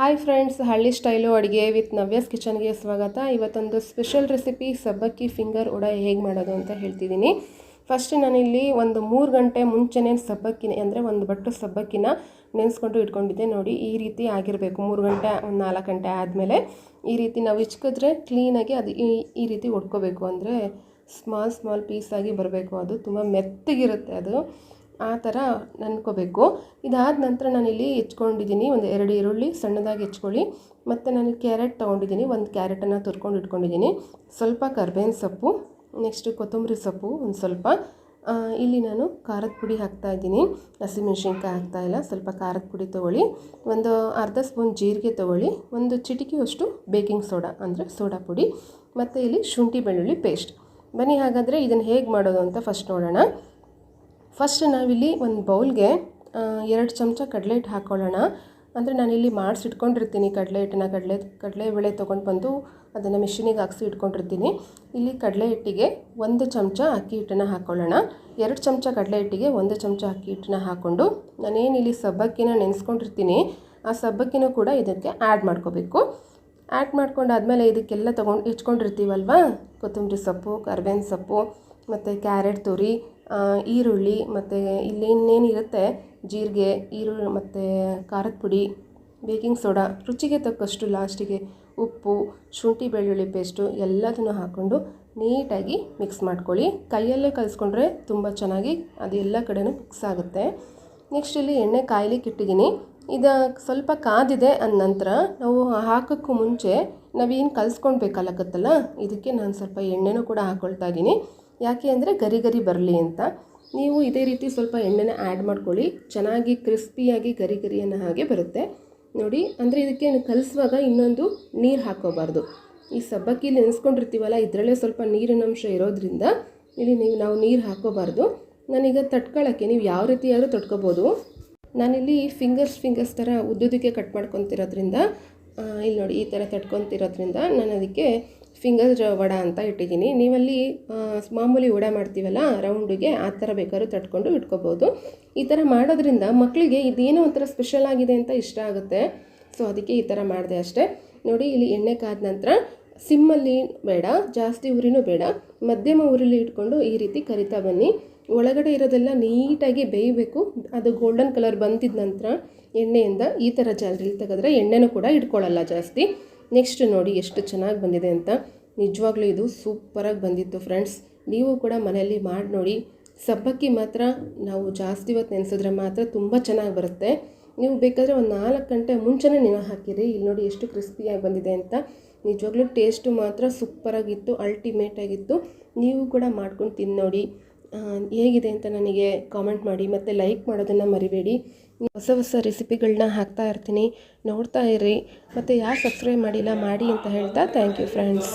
Hi friends ಹಳ್ಳಿ style ಅಡುಗೆ with Navya's ಕಿಚನ್ಗೆ ಸ್ವಾಗತ. ಇವತ್ತೊಂದು ಸ್ಪೆಷಲ್ ರೆಸಿಪಿ ಸಬ್ಬಕ್ಕಿ ಫಿಂಗರ್ ಉಡ ಹೇಗೆ ಮಾಡೋದು ಅಂತ ಹೇಳ್ತಿದ್ದೀನಿ. ಫಸ್ಟ್ ನಾನಿಲ್ಲಿ ಒಂದು ಮೂರು ಗಂಟೆ ಮುಂಚೆನೇ ಸಬ್ಬಕ್ಕಿನ, ಅಂದರೆ ಒಂದು ಬಟ್ಟು ಸಬ್ಬಕ್ಕಿನ ನೆನೆಸ್ಕೊಂಡು ಇಟ್ಕೊಂಡಿದ್ದೆ. ನೋಡಿ, ಈ ರೀತಿ ಆಗಿರಬೇಕು. ಮೂರು ಗಂಟೆ, ಒಂದು ನಾಲ್ಕು ಗಂಟೆ ಆದಮೇಲೆ ಈ ರೀತಿ ನಾವು ಇಚ್ಕಿದ್ರೆ ಕ್ಲೀನಾಗಿ ಅದು ಈ ಈ ರೀತಿ ಒಡ್ಕೋಬೇಕು. ಅಂದರೆ ಸ್ಮಾಲ್ ಸ್ಮಾಲ್ ಪೀಸಾಗಿ ಬರಬೇಕು. ಅದು ತುಂಬ ಮೆತ್ತಗಿರುತ್ತೆ ಅದು. ಆ ಥರ ನೆನ್ಕೋಬೇಕು. ಇದಾದ ನಂತರ ನಾನಿಲ್ಲಿ ಹೆಚ್ಕೊಂಡಿದ್ದೀನಿ ಒಂದು ಎರಡು ಈರುಳ್ಳಿ ಸಣ್ಣದಾಗಿ ಹೆಚ್ಕೊಳ್ಳಿ. ಮತ್ತು ನಾನು ಕ್ಯಾರೆಟ್ ತೊಗೊಂಡಿದ್ದೀನಿ, ಒಂದು ಕ್ಯಾರೆಟನ್ನು ತುರ್ಕೊಂಡು ಇಟ್ಕೊಂಡಿದ್ದೀನಿ. ಸ್ವಲ್ಪ ಕರ್ಬೇವಿನ ಸೊಪ್ಪು, ನೆಕ್ಸ್ಟು ಕೊತ್ತಂಬರಿ ಸೊಪ್ಪು ಒಂದು ಸ್ವಲ್ಪ. ಇಲ್ಲಿ ನಾನು ಖಾರದ ಪುಡಿ ಹಾಕ್ತಾ ಹಾಕ್ತಾಯಿದ್ದೀನಿ ಹಸಿಮೆಣ್ಸಿನ್ಕಾಯಿ ಹಾಕ್ತಾಯಿಲ್ಲ ಸ್ವಲ್ಪ ಖಾರದ ಪುಡಿ ತೊಗೊಳ್ಳಿ. ಒಂದು ಅರ್ಧ ಸ್ಪೂನ್ ಜೀರಿಗೆ ತೊಗೊಳ್ಳಿ. ಒಂದು ಚಿಟಿಕೆಯಷ್ಟು ಬೇಕಿಂಗ್ ಸೋಡಾ, ಅಂದರೆ ಸೋಡಾ ಪುಡಿ. ಮತ್ತು ಇಲ್ಲಿ ಶುಂಠಿ ಬೆಳ್ಳುಳ್ಳಿ ಪೇಸ್ಟ್. ಬನ್ನಿ, ಹಾಗಾದರೆ ಇದನ್ನು ಹೇಗೆ ಮಾಡೋದು ಅಂತ ಫಸ್ಟ್ ನೋಡೋಣ. ಫಸ್ಟ್ ನಾವಿಲ್ಲಿ ಒಂದು ಬೌಲ್ಗೆ ಎರಡು ಚಮಚ ಕಡಲೆ ಹಿಟ್ಟು ಹಾಕ್ಕೊಳ್ಳೋಣ ಅಂದರೆ ನಾನಿಲ್ಲಿ ಮಾಡಿಸಿ ಇಟ್ಕೊಂಡಿರ್ತೀನಿ. ಕಡಲೆ ಹಿಟ್ಟನ್ನ ಕಡಲೆ ಕಡಲೆಬೇಳೆ ತೊಗೊಂಡು ಬಂದು ಅದನ್ನು ಮಿಷಿನಿಗೆ ಹಾಕ್ಸಿ ಇಟ್ಕೊಂಡಿರ್ತೀನಿ. ಇಲ್ಲಿ ಕಡಲೆ ಹಿಟ್ಟಿಗೆ ಒಂದು ಚಮಚ ಅಕ್ಕಿ ಹಿಟ್ಟನ್ನು ಹಾಕ್ಕೊಳ್ಳೋಣ ಎರಡು ಚಮಚ ಕಡಲೆ ಹಿಟ್ಟಿಗೆ ಒಂದು ಚಮಚ ಅಕ್ಕಿ ಹಿಟ್ಟನ್ನ ಹಾಕ್ಕೊಂಡು ನಾನೇನು ಇಲ್ಲಿ ಸಬ್ಬಕ್ಕಿನ ನೆನೆಸ್ಕೊಂಡಿರ್ತೀನಿ. ಆ ಸಬ್ಬಕ್ಕಿನೂ ಕೂಡ ಇದಕ್ಕೆ ಆ್ಯಡ್ ಮಾಡ್ಕೋಬೇಕು. ಆ್ಯಡ್ ಮಾಡ್ಕೊಂಡಾದ್ಮೇಲೆ ಇದಕ್ಕೆಲ್ಲ ತೊಗೊಂಡು ಇಟ್ಕೊಂಡಿರ್ತೀವಲ್ವ? ಕೊತ್ತಂಬರಿ ಸೊಪ್ಪು, ಕರ್ಬೇವಿನ ಸೊಪ್ಪು, ಮತ್ತು ಕ್ಯಾರೆಟ್ ತುರಿ ಈರುಳ್ಳಿ ಮತ್ತು ಇಲ್ಲಿ ಇನ್ನೇನು ಇರುತ್ತೆ? ಜೀರಿಗೆ, ಈರುಳ್ಳಿ ಮತ್ತು ಖಾರದ ಪುಡಿ, ಬೇಕಿಂಗ್ ಸೋಡಾ, ರುಚಿಗೆ ತಕ್ಕಷ್ಟು ಲಾಸ್ಟಿಗೆ ಉಪ್ಪು, ಶುಂಠಿ, ಬೆಳ್ಳುಳ್ಳಿ ಪೇಸ್ಟು ಎಲ್ಲದನ್ನು ಹಾಕ್ಕೊಂಡು ನೀಟಾಗಿ ಮಿಕ್ಸ್ ಮಾಡ್ಕೊಳ್ಳಿ. ಕೈಯಲ್ಲೇ ಕಲಿಸ್ಕೊಂಡ್ರೆ ತುಂಬ ಚೆನ್ನಾಗಿ ಅದು ಎಲ್ಲ ಕಡೆನೂ ಮಿಕ್ಸ್ ಆಗುತ್ತೆ. ನೆಕ್ಸ್ಟ್ ಇಲ್ಲಿ ಎಣ್ಣೆ ಕಾಯ್ಲಿಕ್ಕೆ ಇಟ್ಟಿದ್ದೀನಿ. ಇದು ಸ್ವಲ್ಪ ಕಾದಿದೆ ಅಂದ ನಂತರ ನಾವು ಹಾಕೋಕ್ಕೂ ಮುಂಚೆ ನಾವೇನು ಕಲಿಸ್ಕೊಳ್ಬೇಕಲ್ಲಕತ್ತಲ್ಲ ಇದಕ್ಕೆ ನಾನು ಸ್ವಲ್ಪ ಎಣ್ಣೆನೂ ಕೂಡ ಹಾಕ್ಕೊಳ್ತಾ ಇದ್ದೀನಿ. ಯಾಕೆ ಅಂದರೆ ಗರಿ ಗರಿ ಬರಲಿ ಅಂತ. ನೀವು ಇದೇ ರೀತಿ ಸ್ವಲ್ಪ ಎಣ್ಣೆನ ಆ್ಯಡ್ ಮಾಡ್ಕೊಳ್ಳಿ. ಚೆನ್ನಾಗಿ ಕ್ರಿಸ್ಪಿಯಾಗಿ ಗರಿ ಗರಿಯನ್ನು ಹಾಗೆ ಬರುತ್ತೆ. ನೋಡಿ, ಅಂದರೆ ಇದಕ್ಕೆ ಕಲಿಸುವಾಗ ಇನ್ನೊಂದು ನೀರು ಹಾಕೋಬಾರ್ದು ಈ ಸಬ್ಬಕ್ಕಿ ನೆನೆಸ್ಕೊಂಡಿರ್ತೀವಲ್ಲ, ಇದರಲ್ಲೇ ಸ್ವಲ್ಪ ನೀರಿನ ಅಂಶ ಇರೋದ್ರಿಂದ ಇಲ್ಲಿ ನೀವು, ನಾವು ನೀರು ಹಾಕೋಬಾರ್ದು ನಾನೀಗ ತಟ್ಕೊಳ್ಳೋಕ್ಕೆ ನೀವು ಯಾವ ರೀತಿಯಾದರೂ ತಟ್ಕೋಬೋದು. ನಾನಿಲ್ಲಿ ಫಿಂಗರ್ಸ್ ಫಿಂಗರ್ಸ್ ಥರ ಉದ್ದುದಕ್ಕೆ ಕಟ್ ಮಾಡ್ಕೊತಿರೋದ್ರಿಂದ ಇಲ್ಲಿ ನೋಡಿ, ಈ ಥರ ತಟ್ಕೊತಿರೋದ್ರಿಂದ ನಾನು ಅದಕ್ಕೆ ಫಿಂಗರ್ ವಡ ಅಂತ ಇಟ್ಟಿದ್ದೀನಿ. ನೀವಲ್ಲಿ ಮಾಮೂಲಿ ವಡ ಮಾಡ್ತೀವಲ್ಲ, ರೌಂಡಿಗೆ, ಆ ಥರ ಬೇಕಾದ್ರೂ ತಟ್ಕೊಂಡು ಇಟ್ಕೋಬೋದು. ಈ ಥರ ಮಾಡೋದ್ರಿಂದ ಮಕ್ಕಳಿಗೆ ಇದೇನೋ ಒಂಥರ ಸ್ಪೆಷಲ್ ಆಗಿದೆ ಅಂತ ಇಷ್ಟ ಆಗುತ್ತೆ. ಸೊ ಅದಕ್ಕೆ ಈ ಥರ ಮಾಡಿದೆ ಅಷ್ಟೇ. ನೋಡಿ, ಇಲ್ಲಿ ಎಣ್ಣೆ ಕಾದ ನಂತರ ಸಿಮ್ಮಲ್ಲಿ ಬೇಡ, ಜಾಸ್ತಿ ಉರಿನೂ ಬೇಡ, ಮಧ್ಯಮ ಉರಿಲಿ ಇಟ್ಕೊಂಡು ಈ ರೀತಿ ಕರಿತಾ ಬನ್ನಿ. ಒಳಗಡೆ ಇರೋದೆಲ್ಲ ನೀಟಾಗಿ ಬೇಯಬೇಕು. ಅದು ಗೋಲ್ಡನ್ ಕಲರ್ ಬಂದಿದ ನಂತರ ಎಣ್ಣೆಯಿಂದ ಈ ಥರ ಜಾಲರಿಲಿ ತೆಗೆದ್ರೆ ಎಣ್ಣೆನೂ ಕೂಡ ಇಟ್ಕೊಳ್ಳಲ್ಲ ಜಾಸ್ತಿ. ನೆಕ್ಸ್ಟ್ ನೋಡಿ ಎಷ್ಟು ಚೆನ್ನಾಗಿ ಬಂದಿದೆ ಅಂತ. ನಿಜವಾಗ್ಲೂ ಇದು ಸೂಪರಾಗಿ ಬಂದಿತ್ತು ಫ್ರೆಂಡ್ಸ್ ನೀವು ಕೂಡ ಮನೆಯಲ್ಲಿ ಮಾಡಿ ನೋಡಿ. ಸಬ್ಬಕ್ಕಿ ಮಾತ್ರ ನಾವು ಜಾಸ್ತಿ ಇವತ್ತು ನೆನೆಸಿದ್ರೆ ಮಾತ್ರ ತುಂಬ ಚೆನ್ನಾಗಿ ಬರುತ್ತೆ. ನೀವು ಬೇಕಾದರೆ ಒಂದು ನಾಲ್ಕು ಗಂಟೆ ಮುಂಚೆನೇ ನೀವು ಹಾಕಿರಿ. ಇಲ್ಲಿ ನೋಡಿ ಎಷ್ಟು ಕ್ರಿಸ್ಪಿಯಾಗಿ ಬಂದಿದೆ ಅಂತ. ನಿಜವಾಗ್ಲೂ ಟೇಸ್ಟು ಮಾತ್ರ ಸೂಪರಾಗಿತ್ತು ಅಲ್ಟಿಮೇಟಾಗಿತ್ತು ನೀವು ಕೂಡ ಮಾಡ್ಕೊಂಡು ತಿನ್ನೋಡಿ ಹೇಗಿದೆ ಅಂತ ನನಗೆ ಕಾಮೆಂಟ್ ಮಾಡಿ ಮತ್ತು ಲೈಕ್ ಮಾಡೋದನ್ನು ಮರಿಬೇಡಿ. ಹೊಸ ಹೊಸ ರೆಸಿಪಿಗಳನ್ನ ಹಾಕ್ತಾ ಇರ್ತೀನಿ. ನೋಡ್ತಾ ಇರಿ. ಮತ್ತು ಯಾರು ಸಬ್ಸ್ಕ್ರೈಬ್ ಮಾಡಿಲ್ಲ, ಮಾಡಿ ಅಂತ ಹೇಳ್ತಾ ಥ್ಯಾಂಕ್ ಯು ಫ್ರೆಂಡ್ಸ್